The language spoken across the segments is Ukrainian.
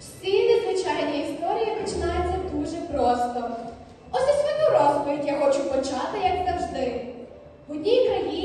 Всі незвичайні історії починаються дуже просто. Ось і свою розповідь я хочу почати, як завжди. В одній країні.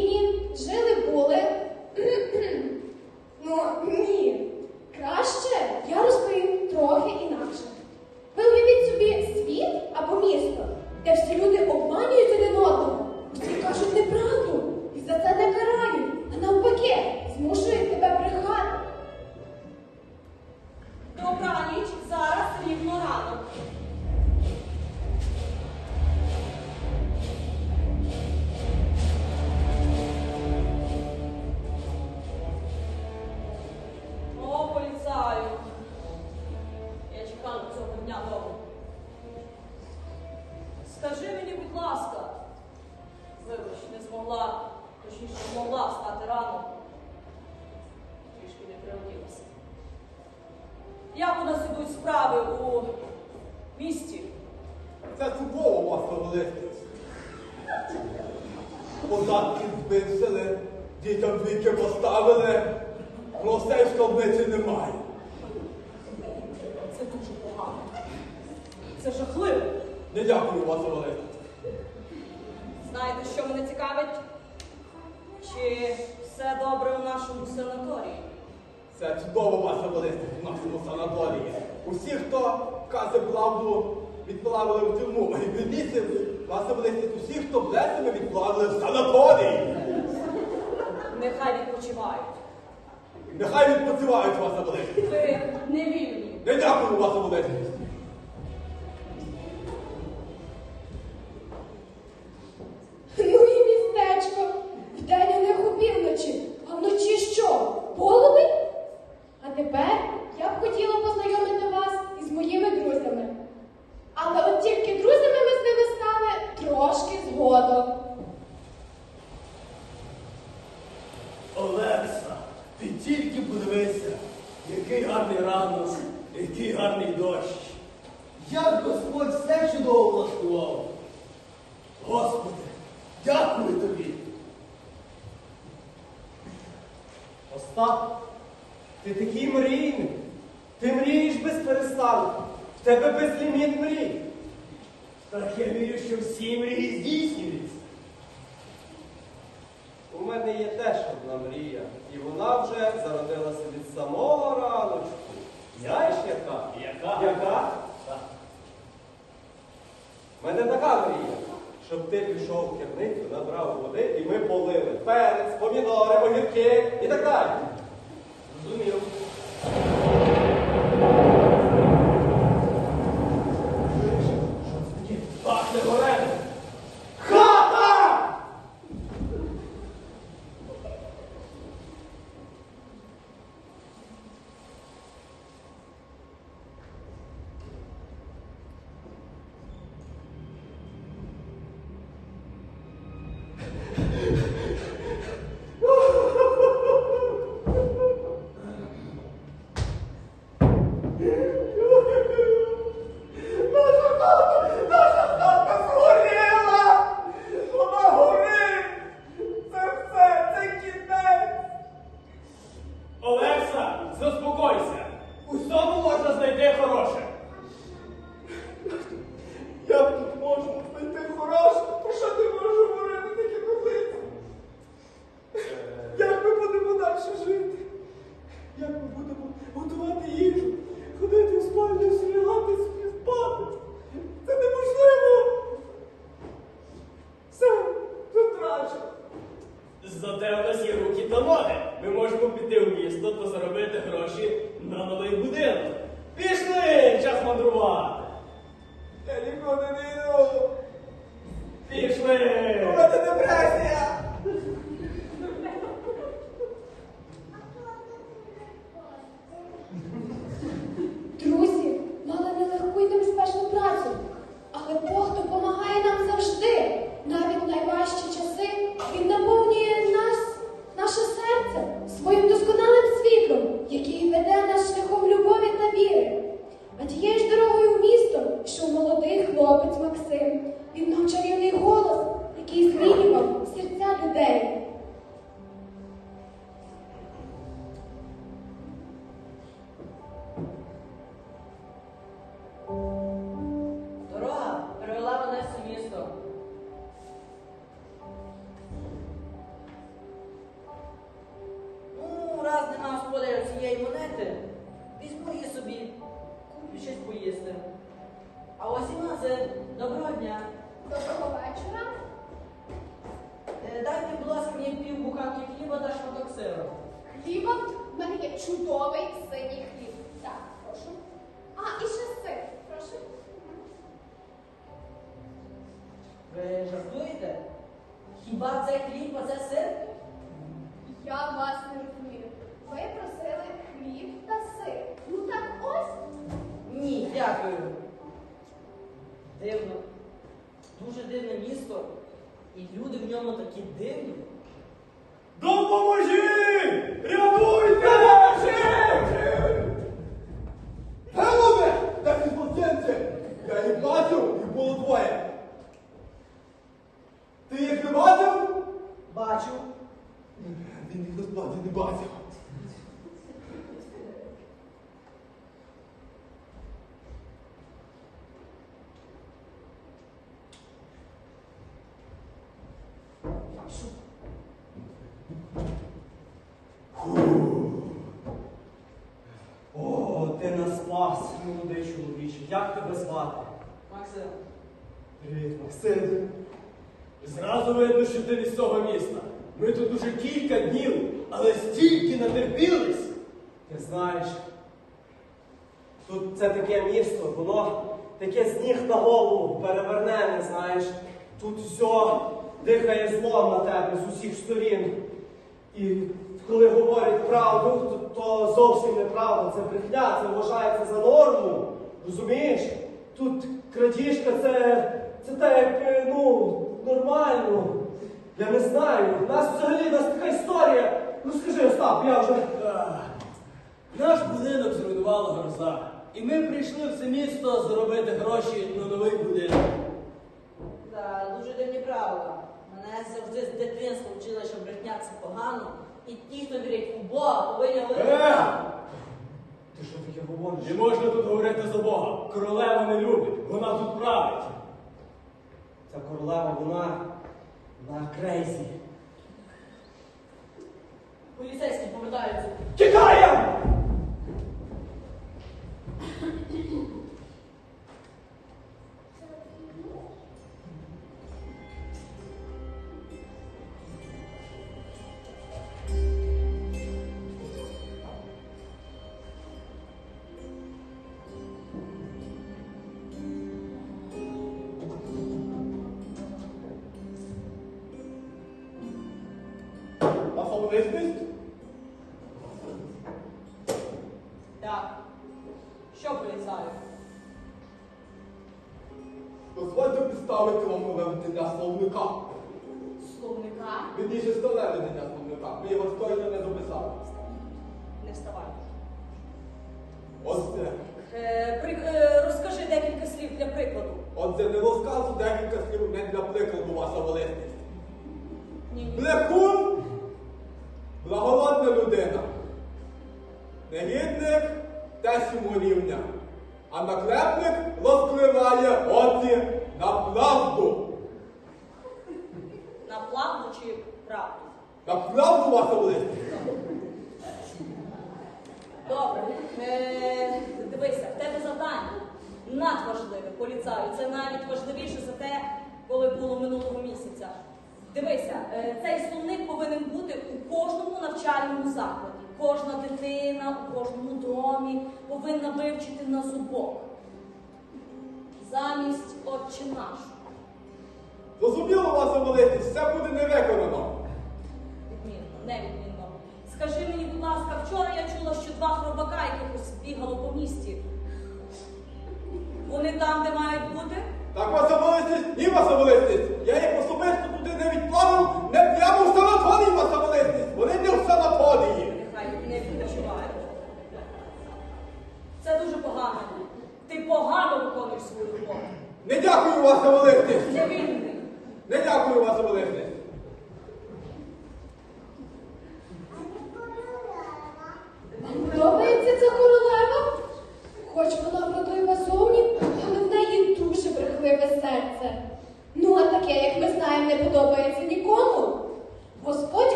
Знаєте, що мене цікавить? Чи все добре у нашому санаторії? Це чудово вас заводити у нашому санаторії. Усі, хто каже правду, відплавили в тюрму. І підліси вас заводити усі, хто блесами відплавили в санаторії. Нехай відпочивають. Нехай відпочивають вас заводити. Ви не вільні. Не дякую вас заводити. щоб ти пішов в керницю, набрав води, і ми полили перець, помідори, огірки і так далі. Зате у нас є руки та ноги. Ми можемо піти в місто та заробити гроші на новий будинок. Пішли! Час мандрувати! Е, Я ніколи не opens object Lee possesses насправді. О, ти нас спас, молодий чоловіче. Як тебе звати? Максим. Привіт, Максим. Зразу видно, що ти не з цього міста. Ми тут уже кілька днів, але стільки натерпілись. Ти знаєш, тут це таке місто, воно таке з ніг на голову перевернене, знаєш. Тут все дихає злом на тебе з усіх сторін. І коли говорять правду, то, то зовсім неправда, це брехня, це вважається за норму. Розумієш? Тут крадіжка це, це так, е, ну, нормально. Я не знаю. У нас взагалі у нас така історія. Ну скажи, Остап, я вже. Ах, Наш будинок зруйнувала гроза. І ми прийшли в це місто заробити гроші на новий будинок. Так, дуже дивні правила. Мене завжди з дитинства вчили, що брехня це погано. І ті, хто вірять у Бога, повинні говорити Е! Ти що таке говориш? Не можна тут говорити за Бога. Королева не любить, вона тут править. Ця королева, вона на крейзі. Поліцейські повертаються. Тікаємо! Поліцаю? Дозвольте представити вам нове видання словника. Словника? Відніше старе видання словника. Ми його щойно не записали. Не вставай. Ось це. Е, при, е, розкажи декілька слів для прикладу. Отже, не розказу декілька слів не для прикладу, ваша величність. Ні, ні. Блекун благородна людина. Негідник йому рівня. А наклепник розкриває очі на правду. На плавну чи правду? На правду, ваша величність. Добре. Е, дивися, в тебе завдання надважливе, поліцаю. Це навіть важливіше за те, коли було минулого місяця. Дивися, е, цей словник повинен бути у кожному навчальному закладі. Кожна дитина у кожному домі повинна вивчити на зубок. Замість отче наш. Зрозуміло, ваша величність, все буде не виконано. Відмінно, невідмінно. Скажи мені, будь ласка, вчора я чула, що два хробака якихось бігало по місті. Вони там, де мають бути? Так, ваша величність, ні, ваша величність. Я їх особисто туди не відправив, не прямо в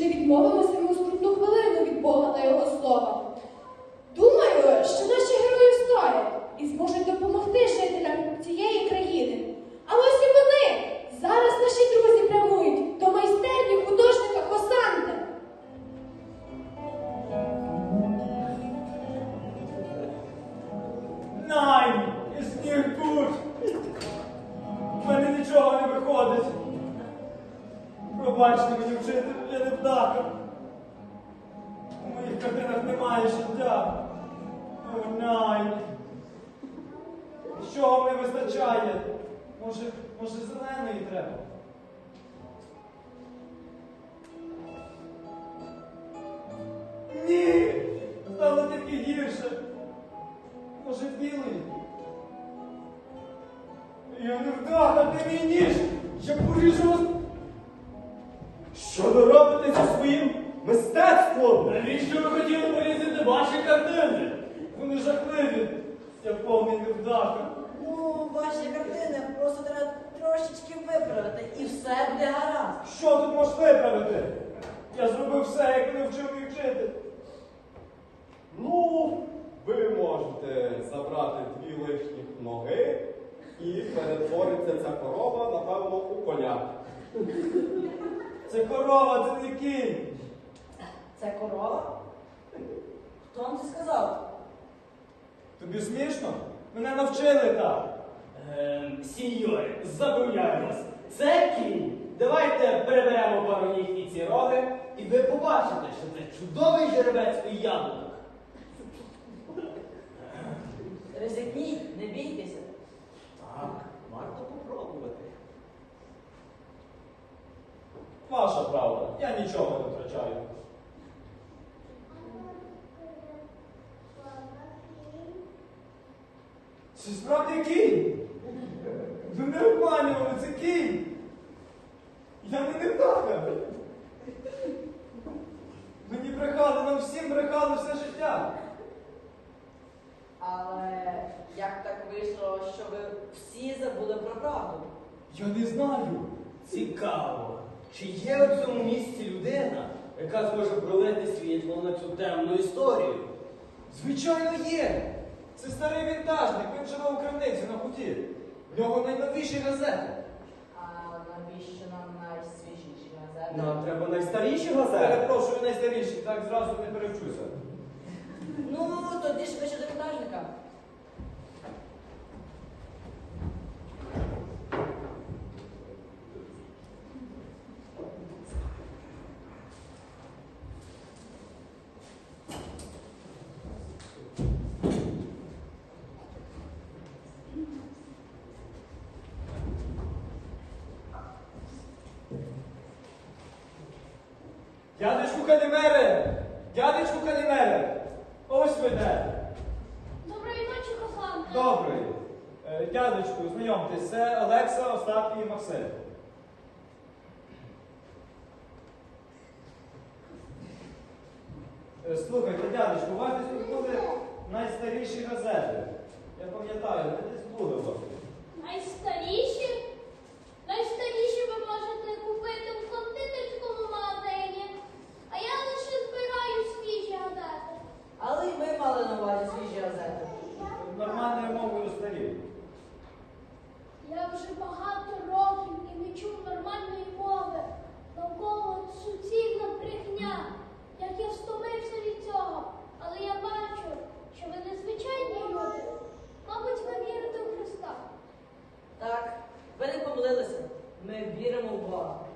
teve que morrer 再往上 ноги і перетвориться ця корова, напевно, у коня. Це корова, це не кінь. Це корова? Хто вам це сказав? Тобі смішно? Мене навчили так. Ем, сіньори, запевняю вас, це кінь. Давайте переберемо пару ніг і ці роги, і ви побачите, що це чудовий жеребець у яблуках. Ризикніть, не бійтеся. Так, варто попробувати. Ваша правда, я нічого не втрачаю. Це справді кінь. Ви не обманювали, це кінь. Я не невдаха. Мені брехали, нам всім брехали все життя. Але як так вийшло, що ви всі забули про правду? Я не знаю. Цікаво, чи є у цьому місці людина, яка зможе пролити світло на цю темну історію? Звичайно, є. Це старий вінтажник, він живе у крамниці на хуті. В нього найновіші газети. А навіщо нам найсвіжіші газети? Нам треба найстаріші газети. Перепрошую, найстаріші, так зразу не перевчуся. Ну, тоді швидше до вінтажника. Дядечку Калімере! Дядечку Калімере! Ось ви де. Доброї ночі, коханка. Добрий. Е, Дядечку, знайомтесь, це Олекса, Остап і Максим. Е, Слухайте, дядечко, у вас десь тут були найстаріші газети. Я пам'ятаю, ви десь були у вас. Найстаріші uma vira mongol.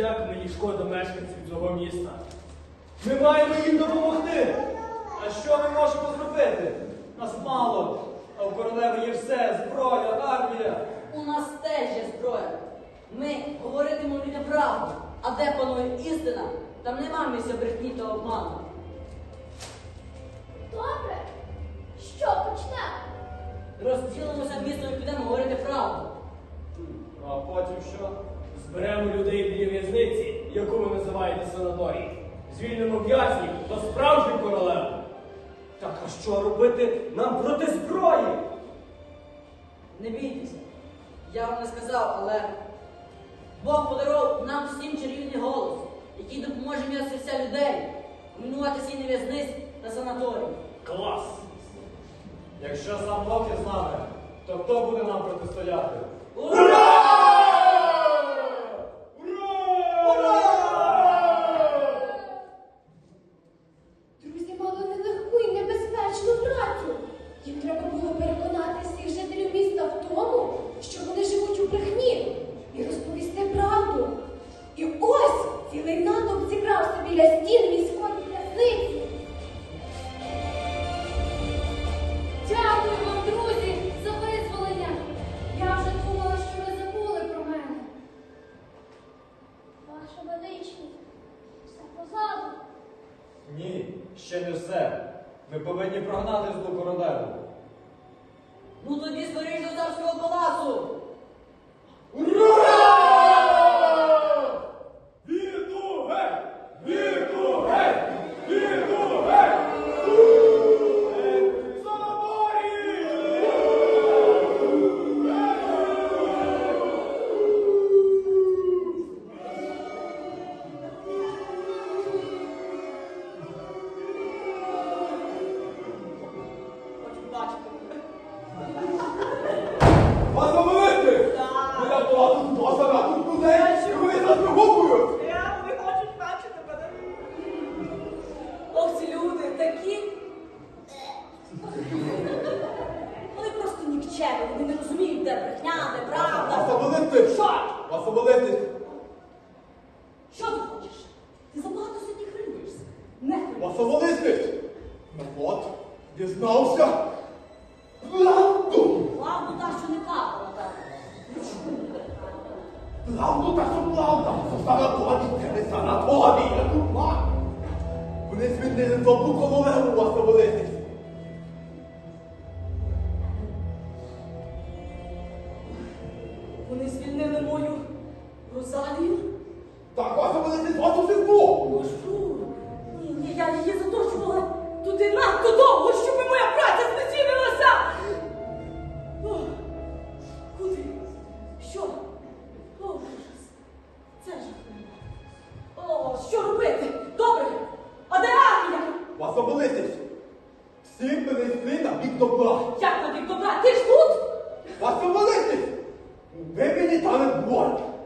як мені шкода мешканців цього міста. Ми маємо їм допомогти. А що ми можемо зробити? Нас мало, а у королеви є все, зброя, армія. У нас теж є зброя. Ми говоритимо людям правду, а де панує істина, там нема місця брехні та обману. Добре, що почнемо? Розділимося місто і підемо говорити правду. А потім що? Зберемо людей для в'язниці, яку ви називаєте санаторій. Звільнимо в'язнів та справжню королеву. Так а що робити нам проти зброї? Не бійтеся. Я вам не сказав, але Бог подарував нам всім чарівний голос, який допоможе м'ясився людей, минувати сіни в'язниць та санаторій. Клас! Якщо сам Бог є з нами, то хто буде нам протистояти? Ура! проаналіз до Десана, твого віра, тут мати. Вони змінили добу коло у вас на великих. Schaden Gurt.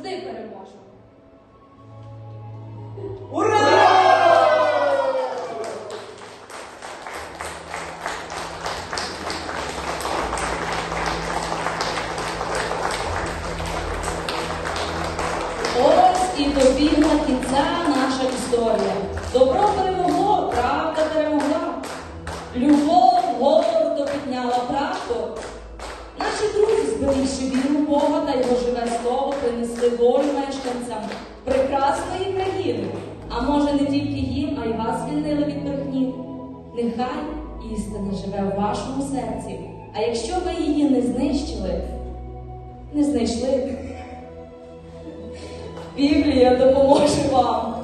Zdaj pa ne možno. істина живе в вашому серці, а якщо ви її не знищили, не знайшли, Біблія допоможе вам.